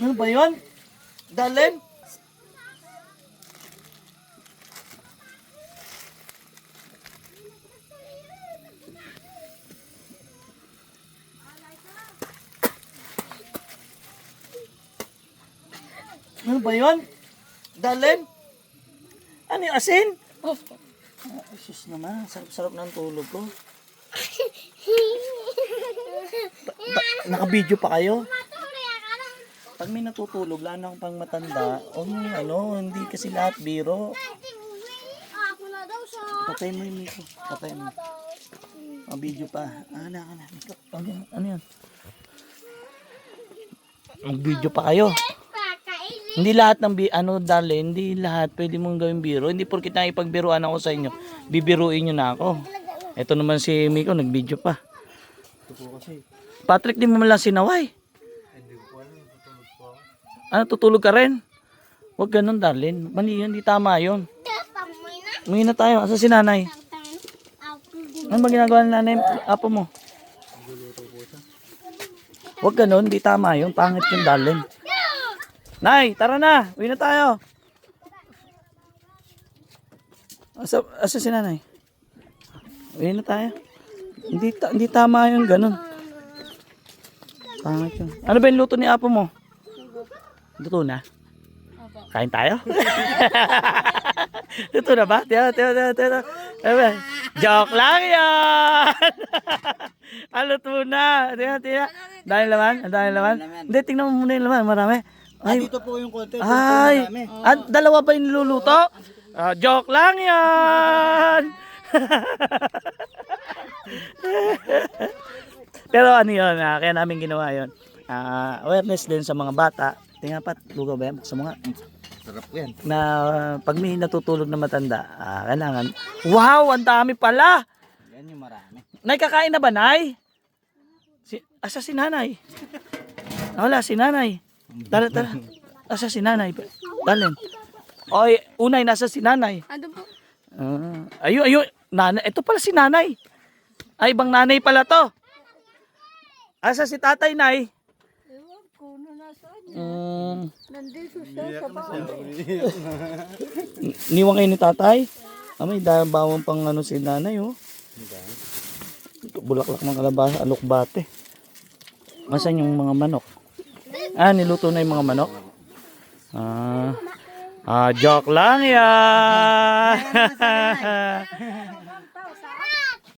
Ano ba yun? Darlene? Ano ba yun? Darlene? Ano yung asin? Opo. Ay, sus naman. Sarap-sarap ng tulog ko. Ba- nakabidyo pa kayo? Pag may natutulog, lalo na akong pang matanda, o yung ano, hindi kasi lahat biro. Na. Patay mo yung micro. Patay mo. Ang video pa. Ah, na, na. Micro. Ano yan? Ano yan? Ang video pa kayo. Hindi lahat ng bi ano dali, hindi lahat pwede mong gawin biro. Hindi porkit nakipagbiruan ako sa inyo, bibiruin niyo na ako. Ito naman si Miko nag-video pa. Patrick, di mo man lang sinaway. Ano, tutulog ka rin? Huwag ganun, darling. Mali yun, di tama yun. Umuwi na tayo. Asa si nanay? Ano ba ginagawa ni nanay? Apo mo? Huwag ganun, di tama yun. Pangit yung darling. Nay, tara na. Uwi na tayo. Asa, asa si nanay? Uwi na tayo. Hindi, ta- hindi tama yung ganun. Pangit yun. Ano ba yung luto ni Apo mo? Luto na? Kain tayo? luto na ba? Tiyo, tiyo, tiyo, tiyo. Joke lang yan! ah, luto na. Tiyo, tiyo. Dahil laman? Ang dahil laman? Hindi, tingnan mo muna yung laman. Marami. Ay, Dito po yung konti. ay, ah, dalawa ba yung niluluto? Ah, joke lang yan! Pero ano yun, ah, kaya namin ginawa yun. Ah, awareness din sa mga bata. Tingnan pa, lugaw ba yan? Sa mga, Sarap yan. na ah, pag may natutulog na matanda, ah, kailangan, wow, ang dami pala! Yan yung marami. Nay, kakain na ba, Nay? Si, asa si nanay? Wala, si nanay. Tara, tara. Asa si nanay? Dalin. Oy, unay, nasa si nanay. Ano po? Ah, ayun, ayun. Nanay. Ito pala si nanay. Ay, ibang nanay pala to. Asa si tatay, nay? Um, Nandito siya sa bahay. niwang kayo ni tatay? Ah, may dahil bawang pang ano si nanay, oh. Bulaklak ng kalabasa, alokbate. Masan yung mga manok? Ah, niluto na yung mga manok? Ah, ah joke lang yan.